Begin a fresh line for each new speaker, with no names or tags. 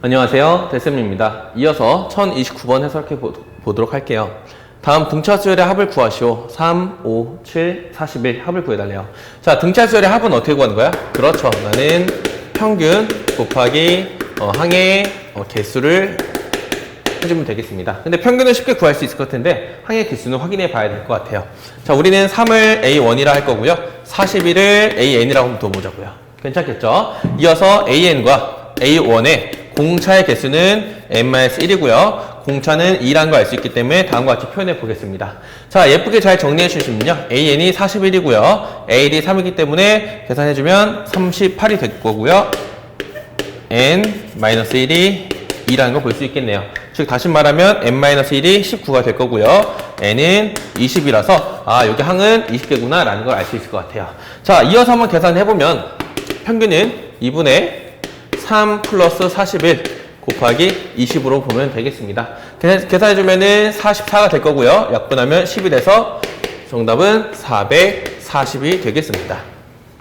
안녕하세요. 대쌤입니다. 이어서 1029번 해석해 보, 보도록 할게요. 다음 등차수열의 합을 구하시오. 3, 5, 7, 41 합을 구해달래요. 자, 등차수열의 합은 어떻게 구하는 거야? 그렇죠. 나는 평균 곱하기 어, 항의 어, 개수를 해주면 되겠습니다. 근데 평균은 쉽게 구할 수 있을 것 같은데 항의 개수는 확인해 봐야 될 것 같아요. 자, 우리는 3을 A1이라 할 거고요. 41을 AN이라고 한번 둬보자고요. 괜찮겠죠? 이어서 AN과 A1의 공차의 개수는 n-1이고요. 공차는 2라는 걸알 수 있기 때문에 다음과 같이 표현해 보겠습니다. 자, 예쁘게 잘 정리해 주시면요. AN이 41이고요. AL이 3이기 때문에 계산해 주면 38이 될 거고요. n-1이 2라는 걸 볼 수 있겠네요. 즉 다시 말하면 n-1이 19가 될 거고요. n은 20이라서 아 여기 항은 20개구나 라는 걸 알 수 있을 것 같아요. 자 이어서 한번 계산해보면 평균은 2분의 3 플러스 41 곱하기 20으로 보면 되겠습니다. 계산- 계산해주면은 44가 될 거고요. 약분하면 10이 돼서 정답은 440이 되겠습니다.